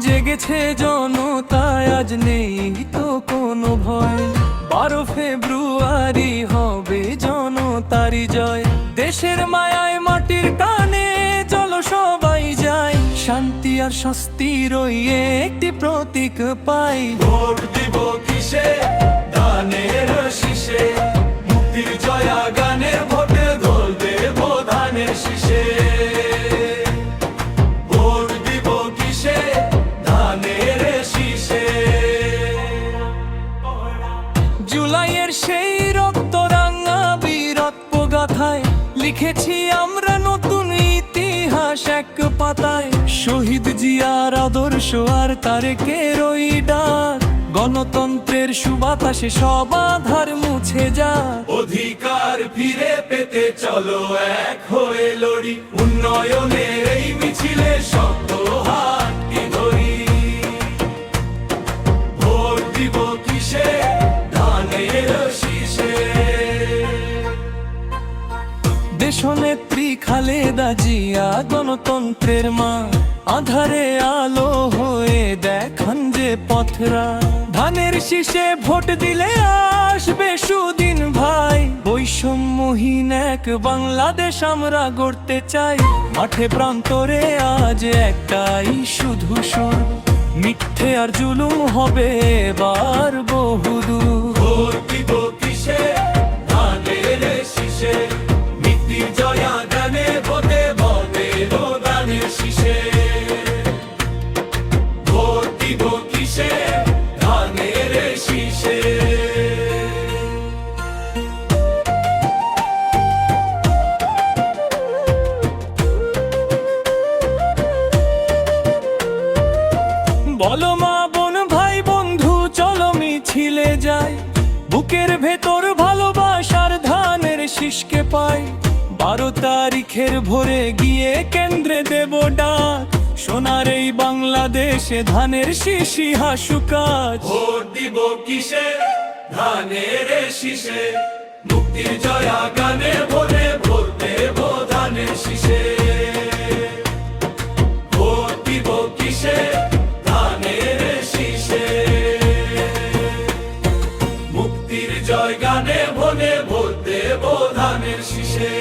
জেগেছে জনতায় আজ নেই তো কোনো ভয়। বারো ফেব্রুয়ারি হবে জনতারি জয়। দেশের মায়ায় মাটির কানে চলো সবাই যায় শান্তি আর স্বস্তির ওই একটি প্রতীক পাই। ভোট দিব কিসে? দানের শীষে। মুক্তির জয়া গানের জুলাইয়ের সেই রক্ত রাঙা বীরত্ব গাথায় লিখেছি আমরা নতুন ইতিহাস এক পাতায়। শহীদ জিয়ার আদর্শ আর তারেকের ওই ডাক। গণতন্ত্রের সুবাতাসে সব আধার মুছে যা। অধিকার ফিরে পেতে চলো এক হয়ে লড়ি। উন্নয়নের এই মিছিলে শব্দ দেশনেত্রী খালেদা জিয়া গণতন্ত্রের মা। আধারে আলো হয়ে দেখান যে পথরা। ধানের শীষে ভোট দিলে আসবে সুদিন ভাই। বৈষম্যহীন এক বাংলাদেশ আমরা গড়তে চাই। মাঠে প্রান্তরে আজ একটাই শুধু সুর মিথ্যে আর জুলুম হবে এবার বহুদূর। কিসে? বোন ভাই বন্ধু চলো মিছিলে বুকের ভেতর ভালোবাসার ধানের শীষকে পাই। বারো তারিখের ভোরে গিয়ে কেন্দ্রে দেব ডাক। সোনার এই বাংলাদেশে ধানের শিশি হাসু কাজ। ভোট দিব কিসে? ধানের শিশে মুক্তির জয়া গানে ভোরে ভোট দেব ধানের শিশে ভোট দিব কিসে? ধানের শিশে মুক্তির জয় গানে ভোরে ভোট দেব ধানের শিশে